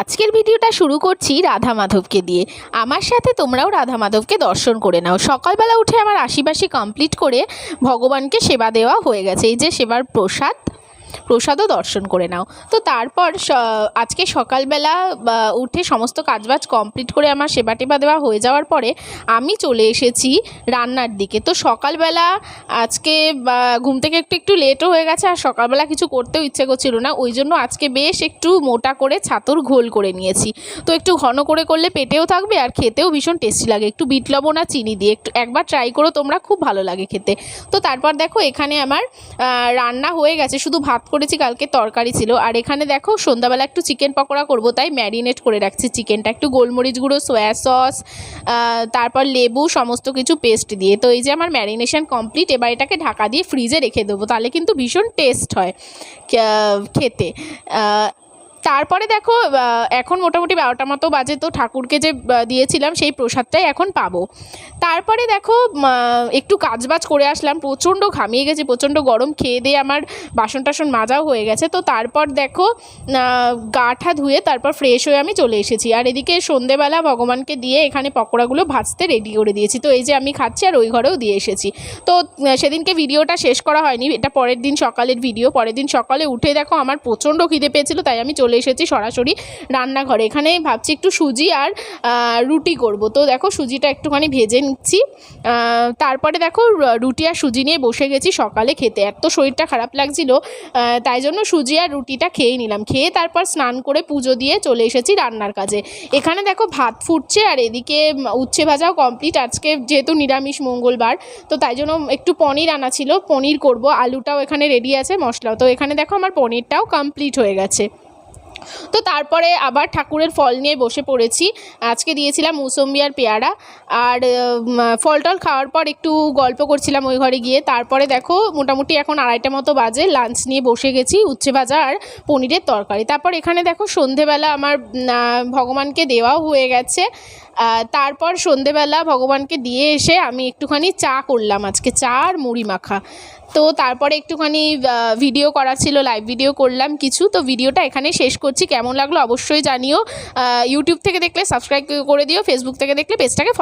আজকের ভিডিওটা শুরু করছি রাধা মাধবকে দিয়ে। আমার সাথে তোমরাও রাধা মাধবকে দর্শন করে নাও। সকালবেলা উঠে আমার আশিবাসী কমপ্লিট করে ভগবানকে সেবা দেওয়া হয়ে গেছে। এই যে সেবার প্রসাদ প্রসাদও দর্শন করে নাও। তো তারপর আজকে সকালবেলা উঠে সমস্ত কাজবাজ কমপ্লিট করে আমার সেবা টেবা দেওয়া হয়ে যাওয়ার পরে আমি চলে এসেছি রান্নার দিকে। তো সকালবেলা আজকে ঘুম থেকে একটু একটু লেটও হয়ে গেছে আর সকালবেলা কিছু করতেও ইচ্ছে করছিল না। ওই জন্য আজকে বেশ একটু মোটা করে ছাতুর ঘোল করে নিয়েছি। তো একটু ঘন করে করলে পেটেও থাকবে আর খেতেও ভীষণ টেস্টি লাগে। একটু বিট লবণ আর চিনি দিয়ে একটু, একবার ট্রাই করো, তোমরা খুব ভালো লাগে খেতে। তো তারপর দেখো এখানে আমার রান্না হয়ে গেছে। শুধু ভাত করেছি, কালকে তরকারি ছিল। আর এখানে দেখো, সন্ধ্যাবেলা একটু চিকেন পকোড়া করব, তাই ম্যারিনেট করে রাখছি চিকেনটা একটু গোলমরিচ গুঁড়ো সোয়া সস তারপর লেবু, সমস্ত কিছু পেস্ট দিয়ে। তো এই যে আমার ম্যারিনেশন কমপ্লিট এবার এটাকে ঢাকা দিয়ে ফ্রিজে রেখে দেবো, তাহলে কিন্তু ভীষণ টেস্ট হয় খেতে। তারপরে দেখো এখন মোটামুটি বারোটা মতো বাজে তো ঠাকুরকে যে দিয়েছিলাম সেই প্রসাদটাই এখন পাবো। তারপরে দেখো একটু কাজবাজ করে আসলাম প্রচণ্ড ঘামিয়ে গেছি প্রচণ্ড গরম খেয়ে দিয়ে আমার বাসন টাসন মাজাও হয়ে গেছে। তো তারপর দেখো আহ, গা ঠা ধুয়ে তারপর ফ্রেশ হয়ে আমি চলে এসেছি। আর এদিকে সন্ধেবেলা ভগবানকে দিয়ে এখানে পকোড়াগুলো ভাজতে রেডি করে দিয়েছি। তো এই যে আমি খাচ্ছি আর ওই ঘরেও দিয়ে এসেছি। তো সেদিনকে ভিডিওটা শেষ করা হয়নি এটা পরের দিন সকালের ভিডিও পরের দিন সকালে উঠে দেখো আমার প্রচণ্ড খিদে পেয়েছিল তাই আমি চলে এসেছি সরাসরি রান্নাঘরে। এখানে ভাবছি একটু সুজি আর রুটি করব। তো দেখো সুজিটা একটুখানি ভেজে নিচ্ছি। তারপরে দেখো রুটি আর সুজি নিয়ে বসে গেছি সকালে খেতে। এত শরীরটা খারাপ লাগছিল তাই জন্য সুজি আর রুটিটা খেয়ে নিলাম। খেয়ে তারপর স্নান করে পুজো দিয়ে চলে এসেছি রান্নার কাজে। এখানে দেখো ভাত ফুটছে আর এদিকে উচ্ছে ভাজাও কমপ্লিট। আজকে যেহেতু নিরামিষ মঙ্গলবার, তো তাই জন্য একটু পনির আনা ছিল। পনির করব। আলুটাও এখানে রেডি আছে, মশলাও। তো এখানে দেখো আমার পনিরটাও কমপ্লিট হয়ে গেছে। তো তারপরে আবার ঠাকুরের ফল নিয়ে বসে পড়েছি। আজকে দিয়েছিলাম মুসম্বি আর পেয়ারা। আর ফল টল খাওয়ার পর একটু গল্প করছিলাম ওই ঘরে গিয়ে। তারপরে দেখো, মোটামুটি এখন আড়াইটা মতো বাজে। লাঞ্চ নিয়ে বসে গেছি উচ্ছে ভাজা আর পনিরের তরকারি। তারপর এখানে দেখো, সন্ধেবেলা আমার ভগবানকে দেওয়াও হয়ে গেছে। তারপর সন্ধেবেলা ভগবানকে দিয়ে এসে আমি একটুখানি চা করলাম আজকে, চা আর মুড়ি মাখা। তো তারপরে একটুখানি ভিডিও করা ছিল লাইভ ভিডিও করলাম কিছু। তো ভিডিওটা এখানে শেষ করছি। কেমন লাগল অবশ্যই জানিও। ইউটিউব থেকে দেখলে সাবস্ক্রাইব করে দিও ফেসবুক থেকে দেখলে পেজটাকে